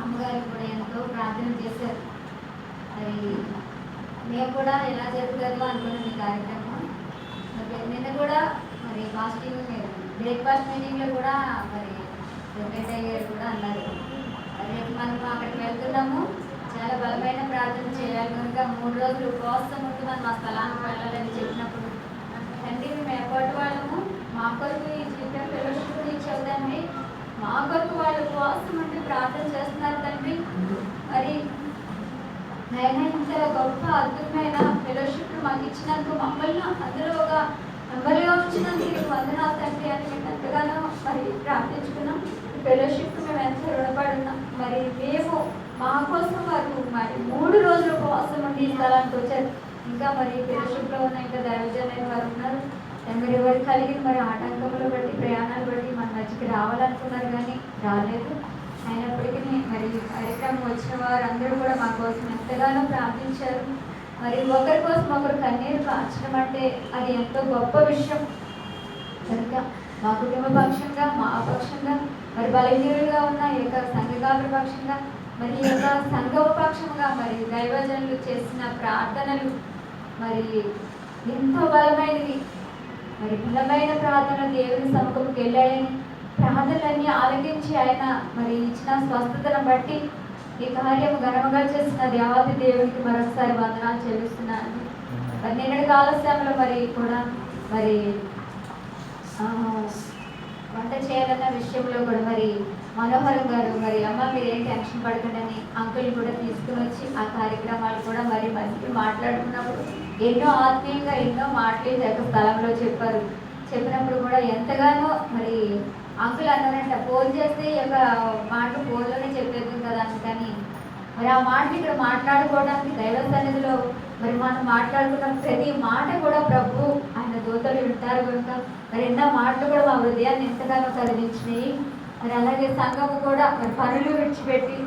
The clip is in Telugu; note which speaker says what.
Speaker 1: అమ్మగారు కూడా ఎంతో ప్రార్థన చేశారు. మరి మేము కూడా ఎలా జరుగుతుందో అనుకున్నాం ఈ కార్యక్రమం. మరి నిన్న కూడా మరి ఫాస్టింగ్ బ్రేక్ఫాస్ట్ మీటింగ్లో కూడా మరి వెంకటయ్య గారు కూడా అన్నారు. రేపు మనం అక్కడికి వెళ్తున్నాము. చాలా బలమైన ప్రార్థన చేయాలి. కనుక మూడు రోజులు ఉపవాసం ఉంటూ మనం ఆ స్థలానికి వెళ్ళాలని చెప్పినప్పుడు తండ్రి మేము ఎప్పటి వాళ్ళము. మా కొరకు ఈ జీవితం ఫెలోషిప్ ఇచ్చావు తండ్రి మా కొరకు వాళ్ళ కోసం అంటే ప్రార్థన చేస్తున్నారు తండ్రి. మరి నైనా ఇంత గొప్ప అద్భుతమైన ఫెలోషిప్ మాకు ఇచ్చినందుకు మమ్మల్ని అందరూ ఒక మెంబర్గా ఉంచినందుకు వందనాలు తండ్రి అని మేము ఎంతగానో మరి ప్రార్థించుకున్నాం. ఫెలోషిప్ మేము ఎంత రుణపడున్నాం. మరి మేము మా కోసం వారు మరి మూడు రోజులు కోసం ఉండి ఈ వచ్చారు. ఇంకా మరి ఫెలోషిప్లో ఉన్న ఇంకా దైవజనైన వారు ఉన్నారు. మరి ఎవరు కలిగిన మరి ఆటంకములు బట్టి ప్రయాణాలు బట్టి మన మధ్యకి రావాలనుకున్నారు కానీ రాలేదు. అయినప్పటికీ మరి కార్యక్రమం వచ్చిన వారు అందరూ కూడా మా కోసం ఎంతగానో ప్రార్థించారు. మరి ఒకరి కోసం ఒకరు కన్నీరు కాచడం అంటే అది ఎంతో గొప్ప విషయం. కనుక మా కుటుంబ పక్షంగా మా పక్షంగా మరి బలహీనులుగా ఉన్న ఈ యొక్క సంఘకాపుల పక్షంగా మరి ఈ యొక్క సంఘ పక్షంగా మరి దైవజనులు చేసిన ప్రార్థనలు మరి ఎంతో బలమైనవి. మరి బలమైన ప్రార్థన దేవుని సముఖంకి వెళ్ళాడని ప్రార్థనలన్నీ ఆలకించి ఆయన మరి ఇచ్చిన స్వస్థతను బట్టి ఈ కార్యం ఘనముగా చేసిన దేవాది దేవునికి మరొకసారి వందనాలు చెల్లిస్తున్నాను. మరి నిన్నటి ఆలస్యంలో మరి కూడా మరి వంట చేయాలన్న విషయంలో కూడా మరి మనోహరం గారు మరి అమ్మ మీరు ఏం టెన్షన్ పడకండి అంకుల్ కూడా తీసుకుని వచ్చి ఆ కార్యక్రమాలు కూడా మరి మంచి మాట్లాడుకున్నప్పుడు ఎన్నో ఆత్మీయంగా ఎన్నో మాటలు ఈ యొక్క స్థలంలో చెప్పారు. చెప్పినప్పుడు కూడా ఎంతగానో మరి అంకుల్ అట్లా ఫోన్ చేస్తే ఈ యొక్క మాట ఫోన్లోనే చెప్పేద్దాం కదా అందుకని మరి ఆ మాట ఇక్కడ మాట్లాడుకోవడానికి దైవ సన్నిధిలో మరి మనం మాట్లాడుకున్న ప్రతి మాట కూడా ప్రభు ఆయన దూతలు వింటారు కనుక మరి ఎన్నో మాటలు కూడా మా హృదయాన్ని ఎంతగానో కదిలించినాయి మరి అలాగే సంఘము కూడా మరి పనులు విడిచిపెట్టి